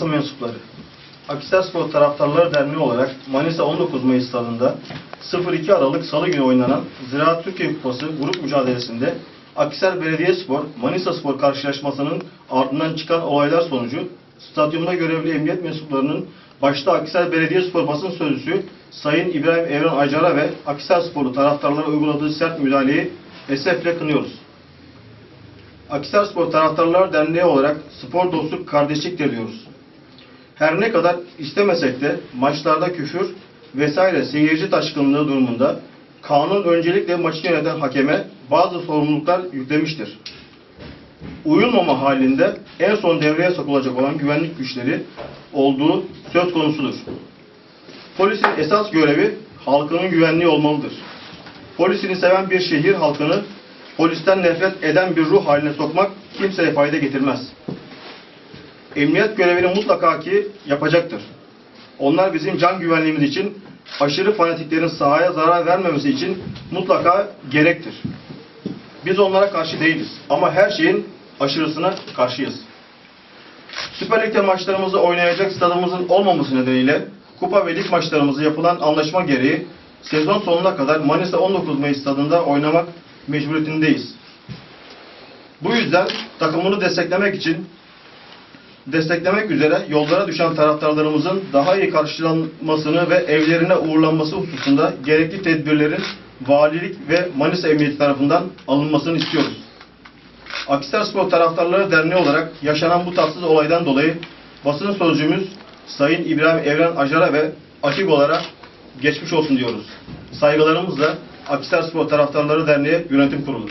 mensupları. Akisar Spor Taraftarları Derneği olarak Manisa 19 Mayıs stadında 0-2 Aralık Salı günü oynanan Ziraat Türkiye Kupası grup mücadelesinde Akisar Belediyespor Manisa Spor karşılaşmasının ardından çıkan olaylar sonucu stadyumda görevli emniyet mensuplarının başta Akisar Belediyespor basın sözcüsü Sayın İbrahim Evren Acar'a ve Akisar Sporlu taraftarlara uyguladığı sert müdahaleyi esefle kınıyoruz. Akisar Spor Taraftarlar Derneği olarak spor dostluk kardeşliktir diyoruz. Her ne kadar istemesek de maçlarda küfür vesaire seyirci taşkınlığı durumunda kanun öncelikle maçı yöneten hakeme bazı sorumluluklar yüklemiştir. Uyulmama halinde en son devreye sokulacak olan güvenlik güçleri olduğu söz konusudur. Polisin esas görevi halkının güvenliği olmalıdır. Polisini seven bir şehir halkını polisten nefret eden bir ruh haline sokmak kimseye fayda getirmez. Emniyet görevini mutlaka ki yapacaktır. Onlar bizim can güvenliğimiz için aşırı fanatiklerin sahaya zarar vermemesi için mutlaka gerektir. Biz onlara karşı değiliz ama her şeyin aşırısına karşıyız. Süper Lig'de maçlarımızı oynayacak stadımızın olmaması nedeniyle kupa ve lig maçlarımızı yapılan anlaşma gereği sezon sonuna kadar Manisa 19 Mayıs stadında oynamak mecburiyetindeyiz. Bu yüzden takımını desteklemek için desteklemek üzere yollara düşen taraftarlarımızın daha iyi karşılanmasını ve evlerine uğurlanması hususunda gerekli tedbirlerin valilik ve Manisa Emniyeti tarafından alınmasını istiyoruz. Akisar Spor Taraftarları Derneği olarak yaşanan bu tatsız olaydan dolayı basın sözcümüz Sayın İbrahim Evren Acar'a ve Akigolara geçmiş olsun diyoruz. Saygılarımızla Akisar Spor Taraftarları Derneği Yönetim Kurulu.